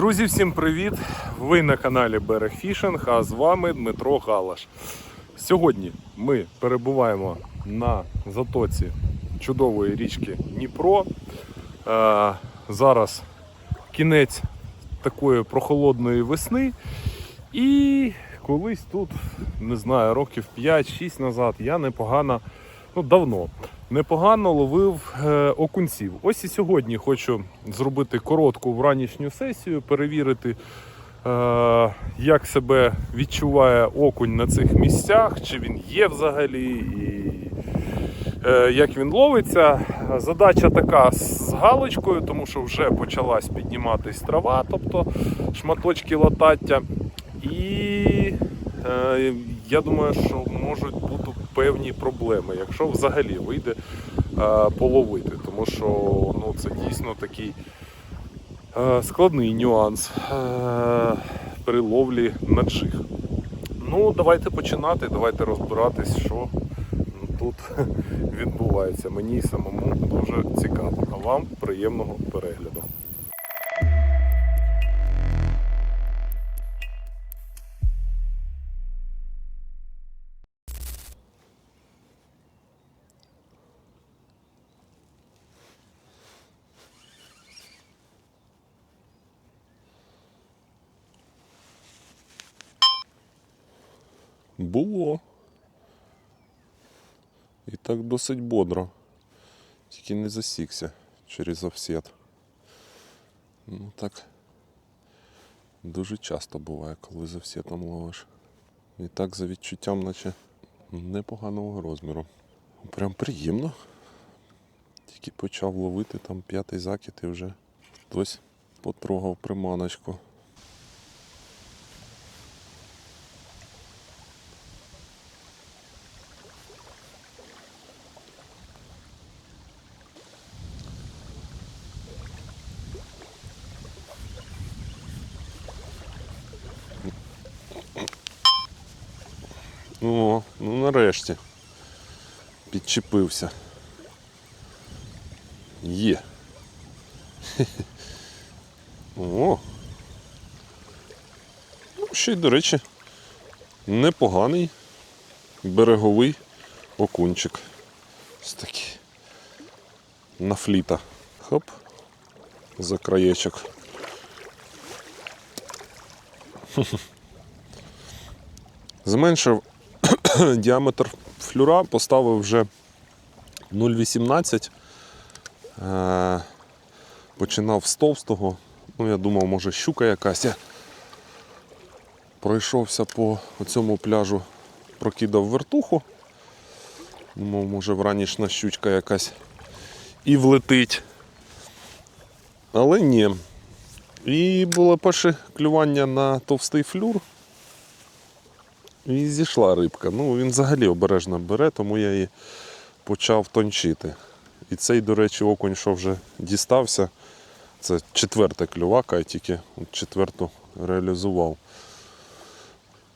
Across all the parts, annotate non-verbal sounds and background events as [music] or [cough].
Друзі, всім привіт! Ви на каналі Берег Фішинг, а з вами Дмитро Галаш. Сьогодні ми перебуваємо на затоці чудової річки Дніпро. Е, зараз кінець такої прохолодної весни. І колись тут, не знаю, років 5-6 назад я непогано, ну давно, непогано ловив е, окунців. Ось і сьогодні хочу зробити коротку вранішню сесію, перевірити, е, як себе відчуває окунь на цих місцях, чи він є взагалі. І е, як він ловиться. Задача така з галочкою, тому що вже почалась підніматись трава, тобто шматочки латаття. І я думаю, що можуть бути певні проблеми, якщо взагалі вийде е, половити, тому що ну, це дійсно такий е, складний нюанс е, при ловлі на джиг. Ну, давайте починати, давайте розбиратись, що тут [laughs] відбувається. Мені самому дуже цікаво. А вам приємного перегляду. Було. І так досить бодро. Тільки не засікся через офсет. Ну так дуже часто буває, коли з офсетом ловиш. І так за відчуттям, наче непоганого розміру. Прям приємно. Тільки почав ловити там п'ятий закид і вже хтось потрогав приманочку. О, ну нарешті. Підчепився. Є. [laughs] О. Ну, ще й, до речі, непоганий береговий окунчик. Ось такий. На фліта. Хоп. За краєчок. [laughs] Зменшив [coughs] діаметр флюра, поставив вже 0,18. Е, Починав з товстого. Ну, я думав, може щука якась. Я пройшовся по цьому пляжу, прокидав вертуху. Думав, може вранішня щучка якась і влетить. Але ні. І було перше клювання на товстий флюр. І зійшла рибка. Ну, він взагалі обережно бере, тому я її почав тончити. І цей, до речі, окунь, що вже дістався, це четверта клювака, я тільки четверту реалізував.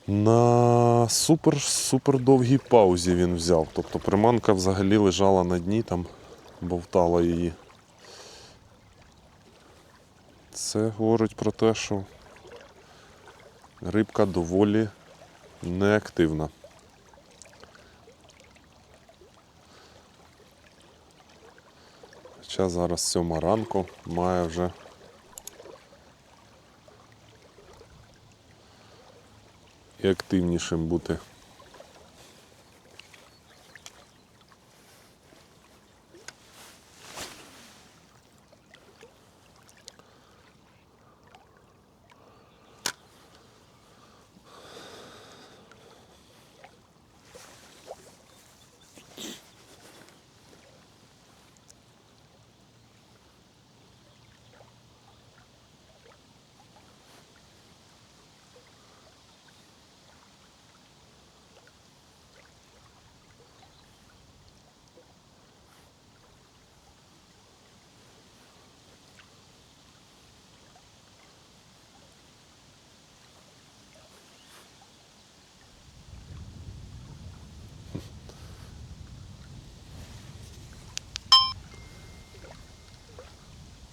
На супер-супер довгій паузі він взяв. Тобто приманка взагалі лежала на дні, там бовтала її. Це говорить про те, що рибка доволі неактивна. Хоча зараз сьома ранку має вже і активнішим бути.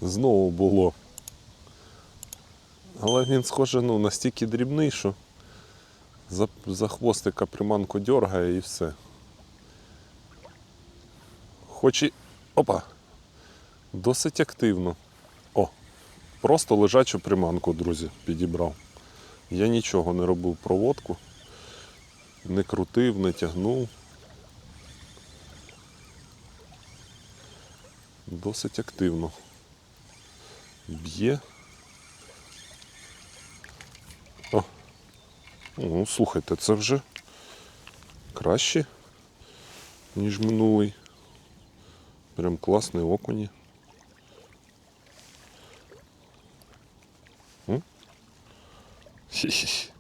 Знову було. Але він, схоже, ну, настільки дрібний, що за, за хвостика приманку дергає і все. Хоч і. Опа! Досить активно. О! Просто лежачу приманку, друзі, підібрав. Я нічого не робив проводку, не крутив, не тягнув. Досить активно. Б'є. О. Ну, слухайте, це вже краще, ніж минулий. Прям класний окуні. М? Хі-хі.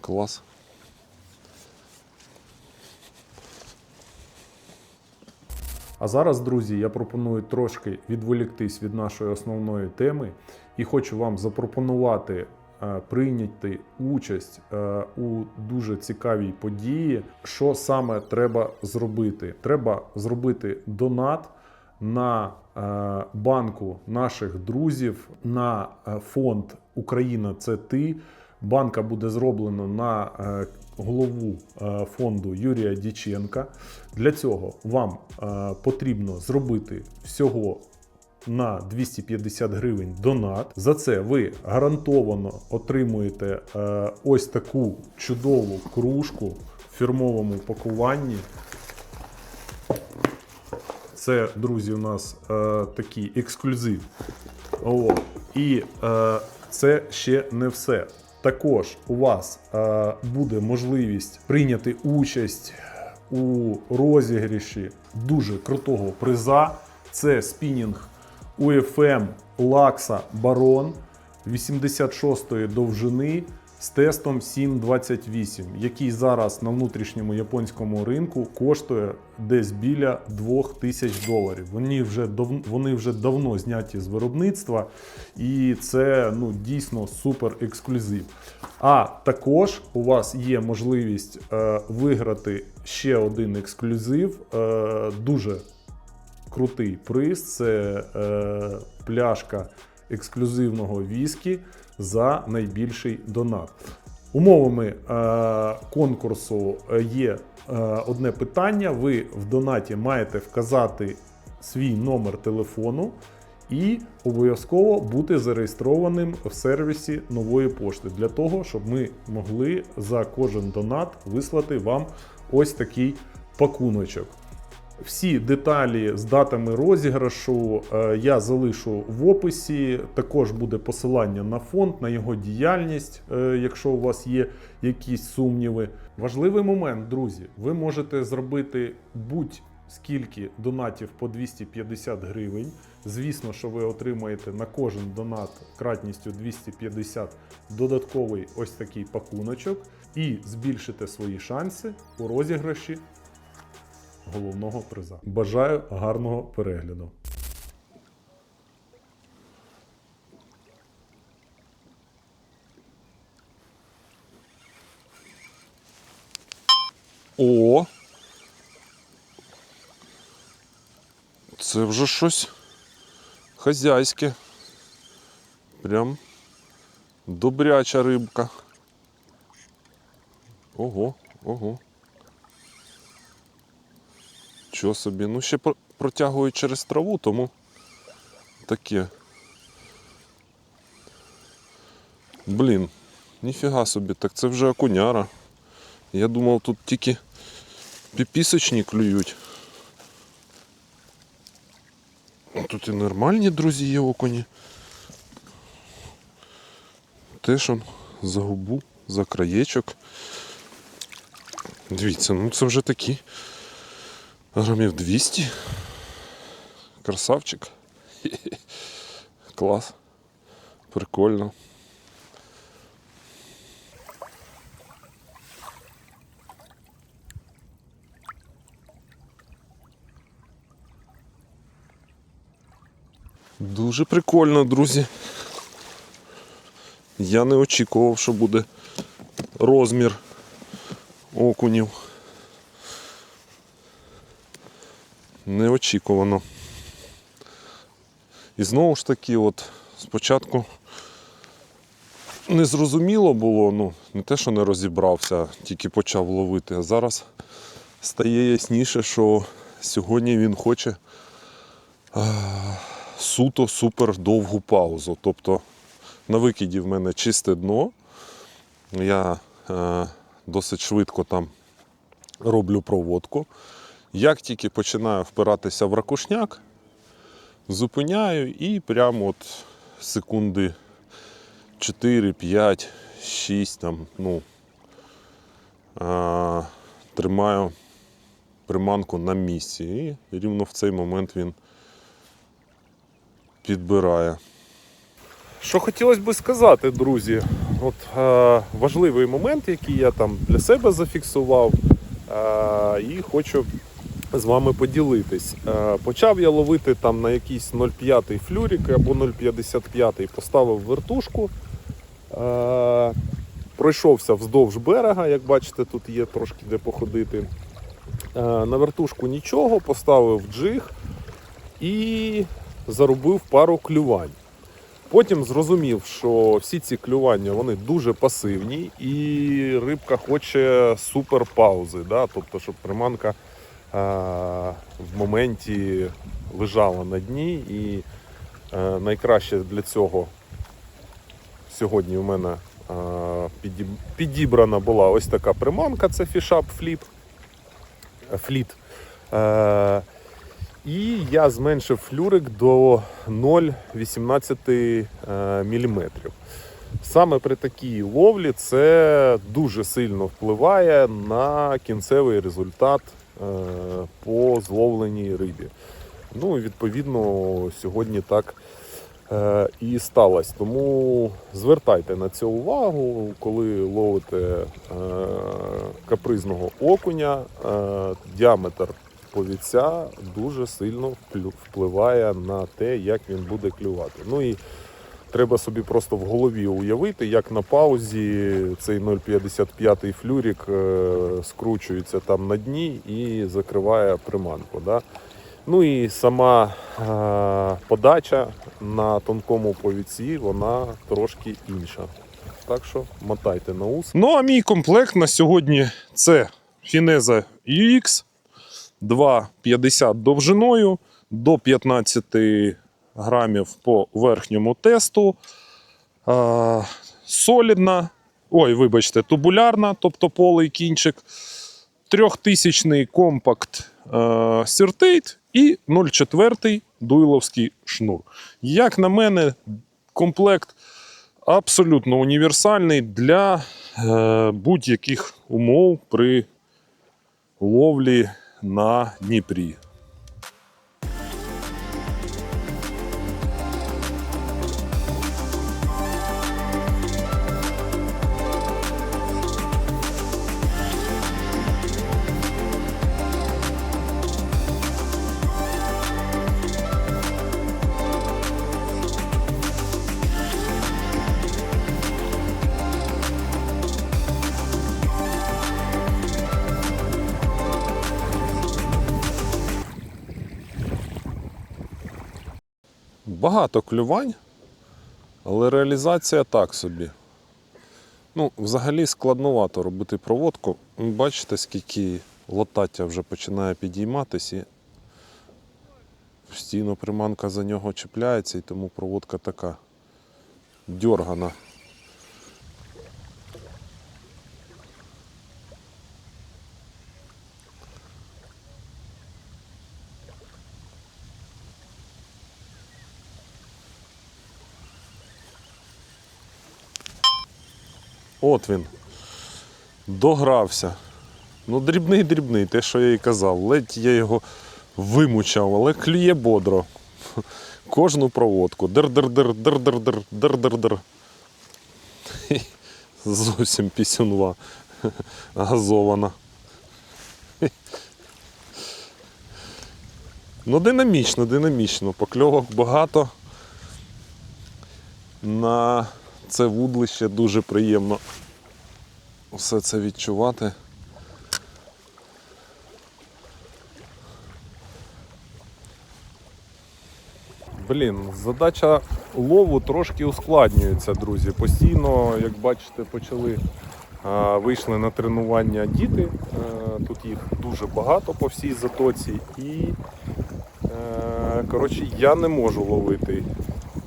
Клас. А зараз, друзі, я пропоную трошки відволіктись від нашої основної теми і хочу вам запропонувати е, прийняти участь е, у дуже цікавій події. Що саме треба зробити? Треба зробити донат на е, банку наших друзів на фонд Україна це ти. Банка буде зроблена на голову е, фонду Юрія Діченка. Для цього вам е, потрібно зробити всього на 250 гривень донат. За це ви гарантовано отримуєте е, ось таку чудову кружку в фірмовому пакуванні. Це, друзі, у нас такий ексклюзив. О, і це ще не все. Також у вас е, буде можливість прийняти участь у розігріші дуже крутого приза. Це спінінг UFM Лакса Барон 86-ї довжини з тестом 728, який зараз на внутрішньому японському ринку коштує десь біля 2000 доларів. Вони вже дав- вони вже давно зняті з виробництва, і це ну дійсно супер ексклюзив. А також у вас є можливість е, виграти ще один ексклюзив, е, дуже крутий приз. Це е, пляшка ексклюзивного віскі за найбільший донат. Умовами е, конкурсу е, є е, одне питання. Ви в донаті маєте вказати свій номер телефону і обов'язково бути зареєстрованим в сервісі нової пошти для того, щоб ми могли за кожен донат вислати вам ось такий пакуночок. Всі деталі з датами розіграшу е, я залишу в описі. Також буде посилання на фонд, на його діяльність, е, якщо у вас є якісь сумніви. Важливий момент, друзі, ви можете зробити будь-скільки донатів по 250 гривень. Звісно, що ви отримаєте на кожен донат кратністю 250 додатковий ось такий пакуночок і збільшите свої шанси у розіграші головного приза. Бажаю гарного перегляду. О! Це вже щось хазяйське. Прям добряча рибка. Ого, ого. Чого собі? Ну ще про- протягують через траву, тому таке. Блін, ніфіга собі, так це вже окуняра. Я думав, тут тільки піпісочні клюють. А Тут і нормальні друзі є окуні. Теж он за губу, за краєчок. Дивіться, ну це вже такі грамів 200. Красавчик. Клас. Прикольно. Дуже прикольно, друзі. Я не очікував, що буде розмір окунів. Неочікувано. І знову ж таки, от спочатку незрозуміло було, ну, не те, що не розібрався, тільки почав ловити, а зараз стає ясніше, що сьогодні він хоче суто супер довгу паузу. Тобто на викиді в мене чисте дно. Я е, досить швидко там роблю проводку. Як тільки починаю впиратися в ракушняк, зупиняю і прямо от секунди 4, 5, 6 там, ну, а, тримаю приманку на місці. І рівно в цей момент він підбирає. Що хотілося би сказати, друзі, от е, важливий момент, який я там для себе зафіксував, е, і хочу з вами поділитись. Е, почав я ловити там на якийсь 0,5 флюрик або 0,55, поставив вертушку, е, пройшовся вздовж берега, як бачите, тут є трошки де походити. Е, на вертушку нічого, поставив джиг і заробив пару клювань. Потім зрозумів, що всі ці клювання вони дуже пасивні, і рибка хоче супер паузи. Да? Тобто, щоб приманка в моменті лежала на дні. І е, найкраще для цього сьогодні у мене підіб- підібрана була ось така приманка, це фішап фліп. е, Фліт. Е, і я зменшив флюрик до 0,18 мм. Саме при такій ловлі це дуже сильно впливає на кінцевий результат е, по зловленій рибі. Ну і відповідно сьогодні так е, і сталося. Тому звертайте на це увагу, коли ловите е, капризного окуня, е, діаметр повіця дуже сильно впливає на те, як він буде клювати. Ну і треба собі просто в голові уявити, як на паузі цей 0,55 флюрик е, скручується там на дні і закриває приманку. Да? Ну і сама е, подача на тонкому повіці, вона трошки інша. Так що мотайте на ус. Ну, а мій комплект на сьогодні це Фінеза UX 2,50 довжиною до 15 грамів по верхньому тесту. А, солідна, ой, вибачте, тубулярна, тобто полий кінчик. Трьохтисячний компакт е, сіртейт і 0,4 дуйловський шнур. Як на мене, комплект абсолютно універсальний для е, будь-яких умов при ловлі на Дніпрі. Багато клювань, але реалізація так собі. Ну, взагалі складновато робити проводку. Бачите, скільки лотаття вже починає підійматися постійно приманка за нього чіпляється, і тому проводка така дьоргана. От він. Догрався. Ну, дрібний, дрібний, те, що я і казав. Ледь я його вимучав, але клює бодро. [laughs] Кожну проводку. Дер-дер-дер, дер-дер-дер, дер-дер-дер. Зовсім пісюнва [laughs] газована. [laughs] Ну, динамічно, динамічно. Покльовок багато. На це вудлище дуже приємно все це відчувати. Блін, задача лову трошки ускладнюється, друзі. Постійно, як бачите, почали а, вийшли на тренування діти. Е, Тут їх дуже багато по всій затоці. І е, коротше, я не можу ловити,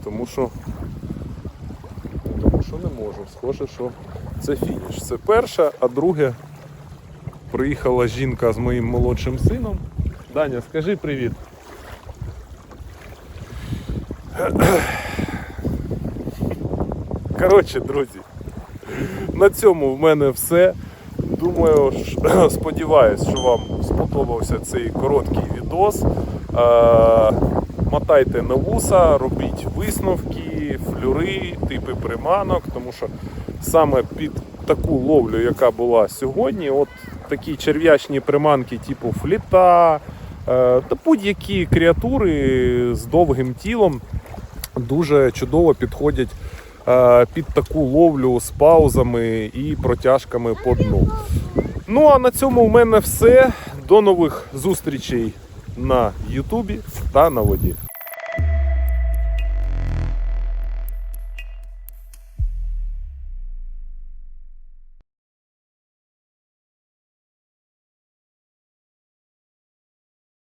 тому що, тому що не можу. Схоже, що це фініш. Це перше, а друге приїхала жінка з моїм молодшим сином. Даня, скажи привіт. Коротше, друзі, на цьому в мене все. Думаю, [clears throat] сподіваюсь, що вам сподобався цей короткий відос. Е, Мотайте на вуса, робіть висновки, флюри, типи приманок, тому що саме під таку ловлю, яка була сьогодні, от такі черв'ячні приманки, типу фліта, е, та будь-які креатури з довгим тілом дуже чудово підходять е, під таку ловлю з паузами і протяжками по дну. Ну а на цьому в мене все. До нових зустрічей на Ютубі та на воді.